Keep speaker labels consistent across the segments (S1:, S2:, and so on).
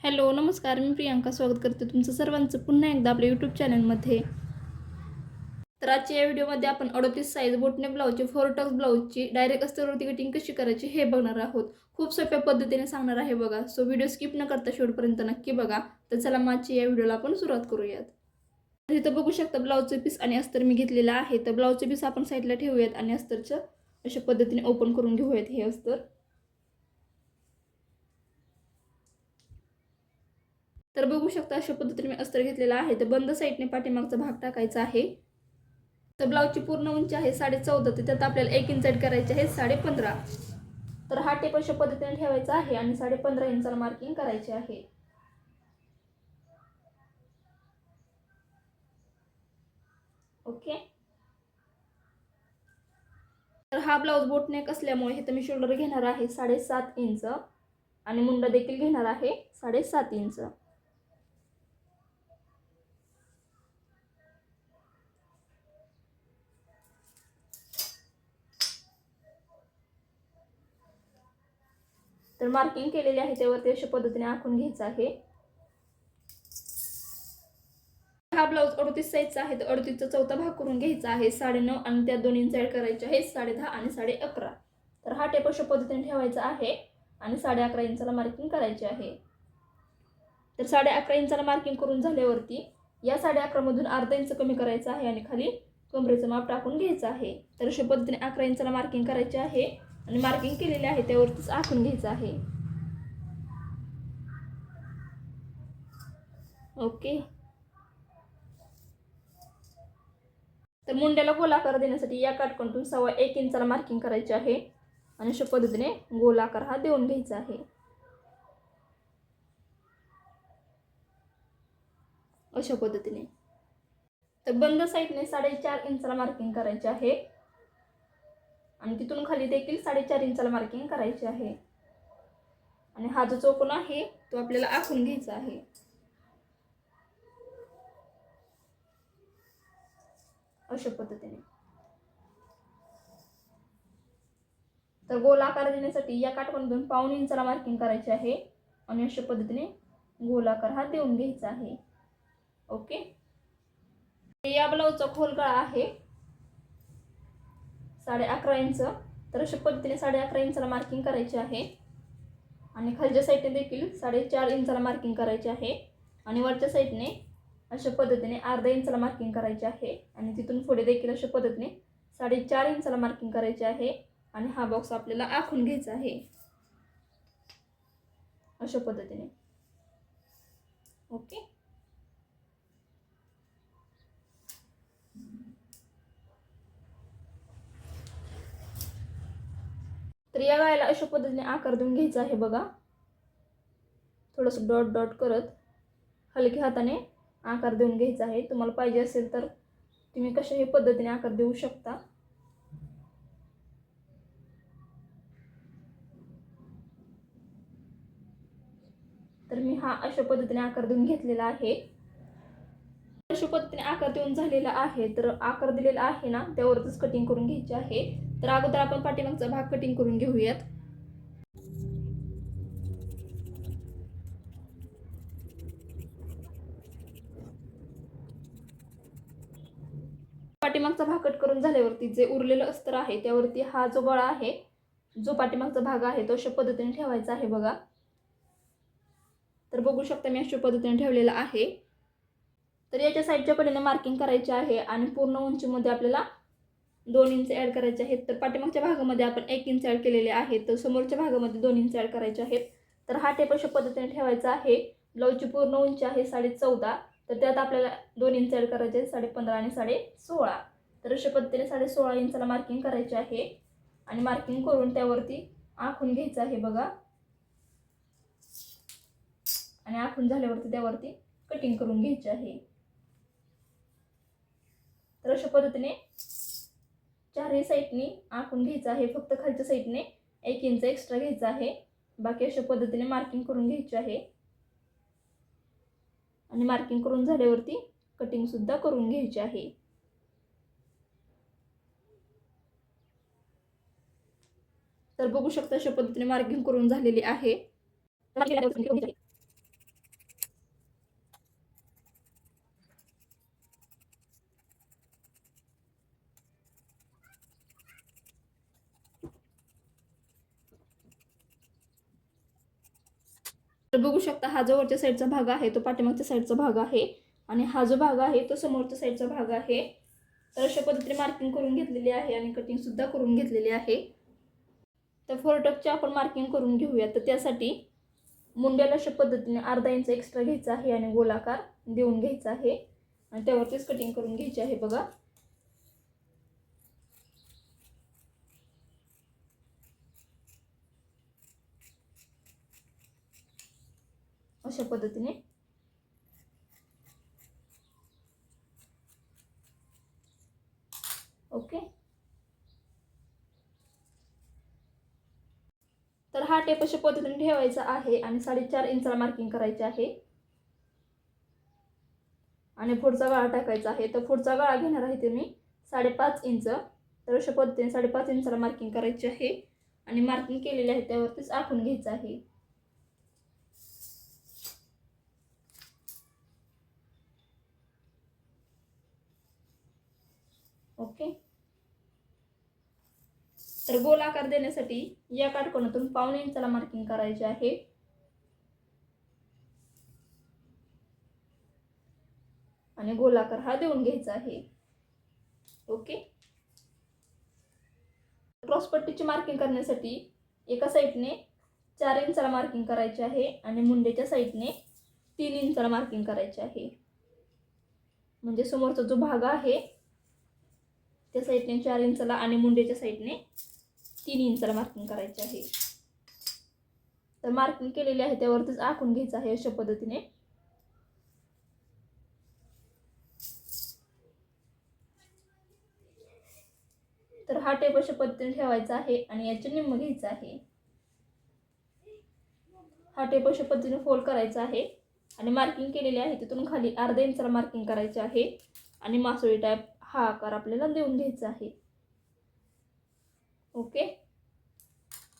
S1: Hello नमस्कार. मी प्रियांका स्वागत करते तुमचं सर्वांचं पुन्हा एकदा आपल्या यूट्यूब चॅनलमध्ये तर आजच्या या व्हिडिओमध्ये आपण अडतीस साईज बोटने ब्लाऊजची फोर टक्स ब्लाऊजची डायरेक्ट अस्तरवरती कटिंग कशी करायची हे बघणार आहोत. खूप सोप्या पद्धतीने सांगणार आहे बघा. सो व्हिडिओ स्किप न करता शेवटपर्यंत नक्की बघा. तर चला माझी या व्हिडिओला आपण सुरुवात करूयात. तर इथं बघू शकता ब्लाऊजचं पीस आणि अस्तर मी घेतलेलं आहे. तर ब्लाऊजचं पीस आपण साईडला ठेवूयात आणि अस्तरचं अशा पद्धतीने ओपन करून घेऊयात हे अस्तर. तर बघू शकता अशा पद्धतीने मी अस्तर घेतलेला आहे. तर बंद साईडने पाठीमागचा भाग टाकायचा आहे. तर ब्लाऊजची पूर्ण उंची आहे साडे चौदा तर त्यात आपल्याला एक इंच करायची आहे साडे पंधरा तर हा टेप अशा पद्धतीने ठेवायचा आहे आणि साडे पंधरा इंचाला मार्किंग करायचे आहे. ओके. तर हा ब्लाऊज बोटनेक असल्यामुळे हे तर मी शोल्डर घेणार आहे साडेसात इंच आणि मुंडा देखील घेणार आहे साडेसात इंच तर मार्किंग केलेली आहे त्यावरती अशा पद्धतीने आखून घ्यायचं आहे. हा ब्लाऊज अडतीस साईजचा आहे तर अडतीसचा चौथा भाग करून घ्यायचा आहे. साडे नऊ आणि त्या दोन्ही साईड करायचे आहे साडे दहा आणि साडे अकरा तर हा टेप अशा पद्धतीने ठेवायचा आहे आणि साडे अकरा इंचाला मार्किंग करायची आहे. तर साडे अकरा इंचाला मार्किंग करून झाल्यावरती या साडे अकरामधून अर्धा इंच कमी करायचं आहे आणि खाली कमरेचं माप टाकून घ्यायचं आहे. तर अशा पद्धतीने अकरा इंचाला मार्किंग करायची आहे. आणि मार्किंग केलेले आहे त्यावरतीच आखून घ्यायचं आहे. ओके तर मुंड्याला गोलाकार देण्यासाठी या काटकोणतून सव्वा एक इंचाला मार्किंग करायचे आहे. आणि अशा पद्धतीने गोलाकार हा देऊन घ्यायचा आहे. अशा पद्धतीने. तर बंद साईडने साडेचार इंचाला मार्किंग करायचे आहे. आणि तिथून खाली देखील साडेचार इंचाला मार्किंग करायची आहे. आणि हा जो चौकोन आहे तो आपल्याला आखून घ्यायचा आहे. अशा पद्धतीने. तर गोल आकार देण्यासाठी या काटकोनातून पाऊन इंचाला मार्किंग करायची आहे. आणि अशा पद्धतीने गोलाकार हा देऊन घ्यायचा आहे. ओके? या ब्लाऊजचा खोल गळा आहे. साडे अकरा इंच. तर अशा पद्धतीने साडे अकरा इंचाला मार्किंग करायची आहे. आणि खालच्या साईडने देखील साडेचार इंचाला मार्किंग करायची आहे. आणि वरच्या साईडने अशा पद्धतीने अर्धा इंचाला मार्किंग करायचे आहे. आणि तिथून पुढे देखील अशा पद्धतीने साडेचार इंचाला मार्किंग करायचे आहे. आणि हा बॉक्स आपल्याला आखून घ्यायचा आहे. अशा पद्धतीने. ओके? तर या गायला अशा पद्धतीने आकार देऊन घ्यायचा आहे बघा. थोडंसं डॉट डॉट करत हलक्या हाताने आकार देऊन घ्यायचा आहे. तुम्हाला पाहिजे असेल तर तुम्ही कशाही पद्धतीने आकार देऊ शकता. तर मी हा अशा पद्धतीने आकार देऊन घेतलेला आहे. अशा पद्धतीने आकार देऊन झालेला आहे. तर आकार दिलेला आहे ना त्यावरच कटिंग करून घ्यायची आहे. तर अगोदर आपण पाठीमागचा भाग कटिंग करून घेऊयात. पाठीमागचा भाग कट करून झाल्यावरती जे उरलेलं अस्तर आहे त्यावरती हा जो गळा आहे जो पाठीमागचा भाग आहे तो अशा पद्धतीने ठेवायचा आहे बघा. तर बघू शकता मी अशा पद्धतीने ठेवलेला आहे. तर याच्या साईडच्या पडीने मार्किंग करायची आहे आणि पूर्ण उंचीमध्ये आपल्याला दोन इंच ॲड करायचे आहेत. तर पाठीमागच्या भागामध्ये आपण एक इंच ॲड केलेले आहेत. तर समोरच्या भागामध्ये दोन इंच ॲड करायचे आहेत. तर हा टेप अशा पद्धतीने ठेवायचा आहे. ब्लाऊजची पूर्ण उंची आहे साडे चौदा. तर त्यात आपल्याला दोन इंच ॲड करायचे आहेत साडे पंधरा आणि साडे सोळा. तर अशा पद्धतीने साडे सोळा इंचाला मार्किंग करायचे आहे. आणि मार्किंग करून त्यावरती आखून घ्यायचं आहे बघा. आणि आखून झाल्यावरती त्यावरती कटिंग करून घ्यायचे आहे. तर अशा पद्धतीने चारही साईडनी आखून घ्यायचं आहे. फक्त खालच्या साईडने एक इंच एक्स्ट्रा घ्यायचा आहे. बाकी अशा पद्धतीने मार्किंग करून घ्यायची आहे. आणि मार्किंग करून झाल्यावरती कटिंगसुद्धा करून घ्यायची आहे. तर बघू शकता अशा पद्धतीने मार्किंग करून झालेली आहे तर बघू शकता. हा जो वरच्या साईडचा भाग आहे तो पाठीमागच्या साईडचा भाग आहे. आणि हा जो भाग आहे तो समोरच्या साईडचा भाग आहे. तर अशा पद्धतीने मार्किंग करून घेतलेली आहे आणि कटिंगसुद्धा करून घेतलेली आहे. तर फोरटकचे आपण मार्किंग करून घेऊया तर त्यासाठी मुंड्याला अशा पद्धतीने अर्धा इंच एक्स्ट्रा घ्यायचा आहे आणि गोलाकार देऊन घ्यायचा आहे. आणि त्यावरतीच कटिंग करून घ्यायची आहे बघा. अशा पद्धतीने. ओके. तर हा टेप अशा पद्धतीने ठेवायचा आहे आणि साडेचार इंचला मार्किंग करायचे आहे. आणि पुढचा गळा टाकायचा आहे. तर पुढचा गळा घेणार आहे ते मी साडेपाच इंच. तर अशा पद्धतीने साडेपाच इंचाला मार्किंग करायची आहे. आणि मार्किंग केलेली आहे त्यावरतीच आखून घ्यायचं आहे. ओके? तर गोल आकार देण्यासाठी या काटकोनातून पावणे इंचाला मार्किंग करायचे आहे. आणि गोलाकार हा देऊन घ्यायचा आहे. ओके? क्रॉसपट्टीची मार्किंग करण्यासाठी एका साईडने चार इंचाला मार्किंग करायचे आहे आणि मुंडेच्या साईडने तीन इंचाला मार्किंग करायचे आहे. म्हणजे समोरचा जो भाग आहे त्या साईडने चार इंचाला आणि मुंडेच्या साईडने तीन इंचाला मार्किंग करायचे आहे. तर मार्किंग केलेले आहे त्यावरतीच आखून घ्यायचं आहे अशा पद्धतीने. तर हा टेप अशा पद्धतीने ठेवायचा आहे आणि याचे निम्म घ्यायचं आहे. हा टेप अशा पद्धतीने फोल्ड करायचा आहे आणि मार्किंग केलेली आहे तिथून खाली अर्धा इंचाला मार्किंग करायचे आहे. आणि मासोळी टाईप हा आकार आपल्याला देऊन घ्यायचा आहे. ओके?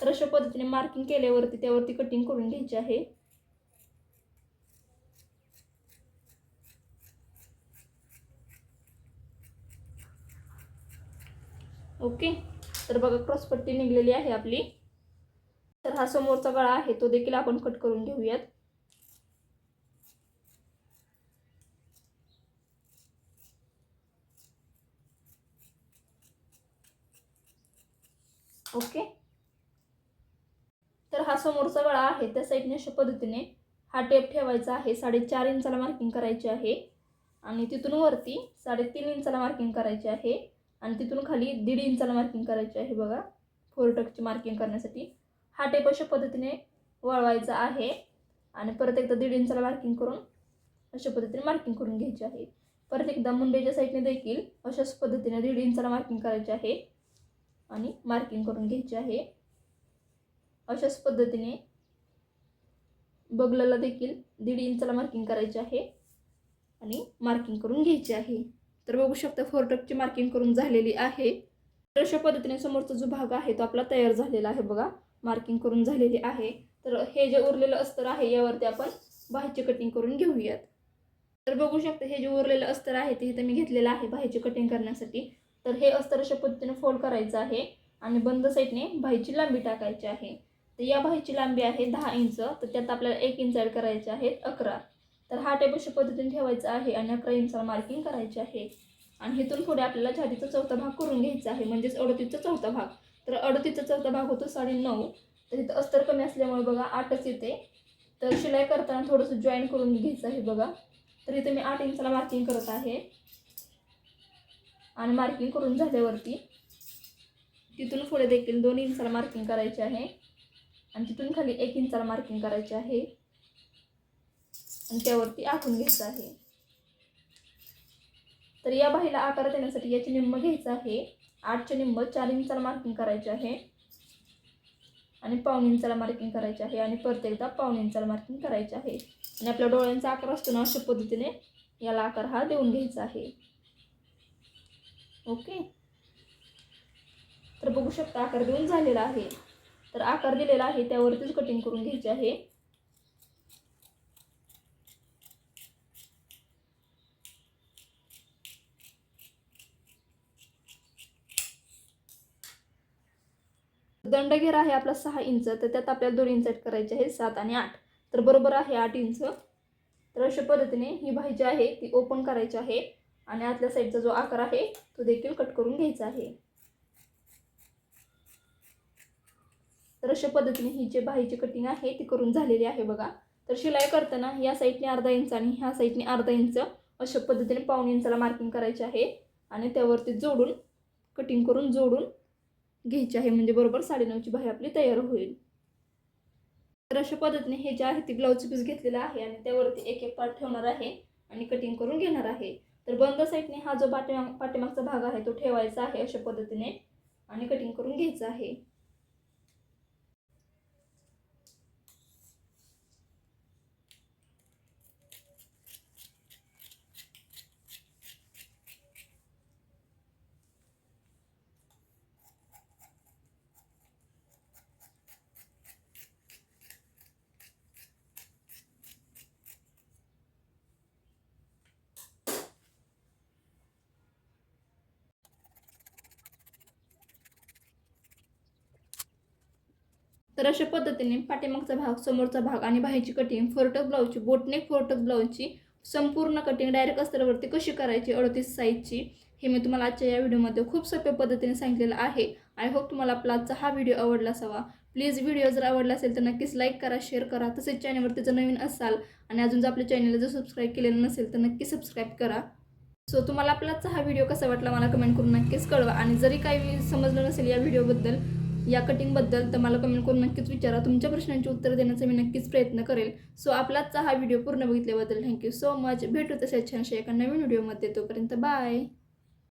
S1: तर अशा पद्धतीने मार्किंग केल्यावरती त्यावरती कटिंग करून घ्यायची आहे. ओके? तर बघा क्रॉसपट्टी निघलेली आहे आपली. तर हा समोरचा गळा आहे तो देखील आपण कट करून घेऊयात ओके तर हा समोरचा गळा आहे. त्या साईडने अशा पद्धतीने हा टेप ठेवायचा आहे. साडेचार इंचाला मार्किंग करायची आहे. आणि तिथून वरती साडेतीन इंचाला मार्किंग करायची आहे. आणि तिथून खाली दीड इंचाला मार्किंग करायची आहे बघा. फोर टकची मार्किंग करण्यासाठी. हा टेप अशा पद्धतीने वळवायचा आहे. आणि परत एकदा दीड इंचाला मार्किंग करून अशा पद्धतीने मार्किंग करून घ्यायची आहे. परत एकदा मुंडेच्या साईडने देखील अशाच पद्धतीने दीड इंचाला मार्किंग करायची आहे. आणि मार्किंग करून घ्यायची आहे. अशाच पद्धतीने बगलाला देखील दीड इंचाला मार्किंग करायची आहे आणि मार्किंग करून घ्यायची आहे. तर बघू शकता फोरटकची मार्किंग करून झालेली आहे. तर अशा पद्धतीने समोरचा जो भाग आहे तो आपला तयार झालेला आहे बघा. मार्किंग करून झालेली आहे. तर हे जे उरलेलं अस्तर आहे यावरती आपण बाहेरची कटिंग करून घेऊयात. तर बघू शकता हे जे उरलेलं अस्तर आहे ते इथं मी घेतलेलं आहे बाहेरची कटिंग करण्यासाठी. तर हे अस्तर अशा पद्धतीने फोल्ड करायचं आहे आणि बंद साईडने बाहेरची लांबी टाकायची आहे. तर या बाहीची लांबी आहे दहा इंच. तर त्यात आपल्याला एक इंच ॲड करायचे आहेत अकरा. तर हा टेबलशी पद्धतीने ठेवायचा आहे आणि अकरा इंचाला मार्किंग करायची आहे. आणि इथून पुढे आपल्याला छातीचा चौथा भाग करून घ्यायचा आहे म्हणजेच अडतीचा चौथा भाग. तर अडतीचा चौथा भाग होतो साडे नऊ तर इथं अस्तर कमी असल्यामुळे बघा आठच येते. तर शिलाई करताना थोडंसं जॉईन करून घ्यायचं आहे बघा. तर इथं मी आठ इंचाला मार्किंग करत आहे. आणि मार्किंग करून झाल्यावरती तिथून पुढे देखील दोन इंचाला मार्किंग करायची आहे. आणि तिथून खाली एक इंचाला मार्किंग करायचे आहे. आणि त्यावरती आखून घ्यायचं आहे. तर या बाहीला आकार देण्यासाठी याची निम्म घ्यायचं आहे. आठचे निम्म चार इंचाला मार्किंग करायचे आहे. आणि पाऊण इंचाला मार्किंग करायचे आहे. आणि परत एकदा पाऊण इंचाला मार्किंग करायचे आहे. आणि आपल्या डोळ्यांचा आकार असतो ना अशा पद्धतीने याला आकार हा देऊन घ्यायचा आहे. ओके? तर बघू शकता आकार देऊन झालेला आहे. तर आकार दिलेला आहे त्यावरतीच कटिंग करून घ्यायची आहे. दंडघेर आहे आपला सहा इंच तर त्यात आपल्याला दोन इंच करायचे आहे सात आणि आठ. तर बरोबर आहे आठ इंच. तर अशा पद्धतीने ही भाई जी आहे ती ओपन करायची आहे. आणि आतल्या साईडचा जो आकार आहे तो देखील कट करून घ्यायचा आहे. तर अशा पद्धतीने ही जे बाहीची कटिंग आहे ती करून झालेली आहे बघा. तर शिलाई करताना या साईडने अर्धा इंच आणि ह्या साईडने अर्धा इंच अशा पद्धतीने पाऊण इंचाला मार्किंग करायचे आहे. आणि त्यावरती जोडून कटिंग करून जोडून घ्यायची आहे. म्हणजे बरोबर साडेनऊची बाही आपली तयार होईल. तर अशा पद्धतीने हे जे आहे ते ब्लाऊज पीस घेतलेलं आहे आणि त्यावरती एक एक पार्ट ठेवणार आहे आणि कटिंग करून घेणार आहे. तर बंद साईडने हा जो पाठीमाग पाठीमागचा भाग आहे तो ठेवायचा आहे अशा पद्धतीने आणि कटिंग करून घ्यायचा आहे. तर अशा पद्धतीने पाठीमागचा भाग समोरचा भाग आणि बाहेरची कटिंग फोरटक ब्लाऊजची बोटनेक फोरटक ब्लाऊजची संपूर्ण कटिंग डायरेक्ट अस्तरावरती कशी करायची अडतीस साईजची हे मी तुम्हाला आजच्या या व्हिडिओमध्ये खूप सोप्या पद्धतीने सांगितलेलं आहे. आय होप तुम्हाला आपला आजचा हा व्हिडिओ आवडला असावा. प्लीज व्हिडिओ जर आवडला असेल तर नक्कीच लाईक करा शेअर करा. तसेच चॅनलवरती जर नवीन असाल आणि अजून जर आपल्या चॅनलला जर सबस्क्राईब केलेलं नसेल तर नक्की सबस्क्राईब करा. सो तुम्हाला आपलाच हा व्हिडिओ कसा वाटला मला कमेंट करून नक्कीच कळवा. आणि जरी काही समजलं नसेल या व्हिडिओबद्दल या कटिंगबद्दल तर मला कमेंट करून नक्कीच विचारा. तुमच्या प्रश्नांची उत्तर देण्याचा मी नक्कीच प्रयत्न करेल. सो आपलाचा हा व्हिडिओ पूर्ण बघितल्याबद्दल थँक्यू सो मच भेटू तसेच छानशा एका नवीन व्हिडिओमध्ये तोपर्यंत बाय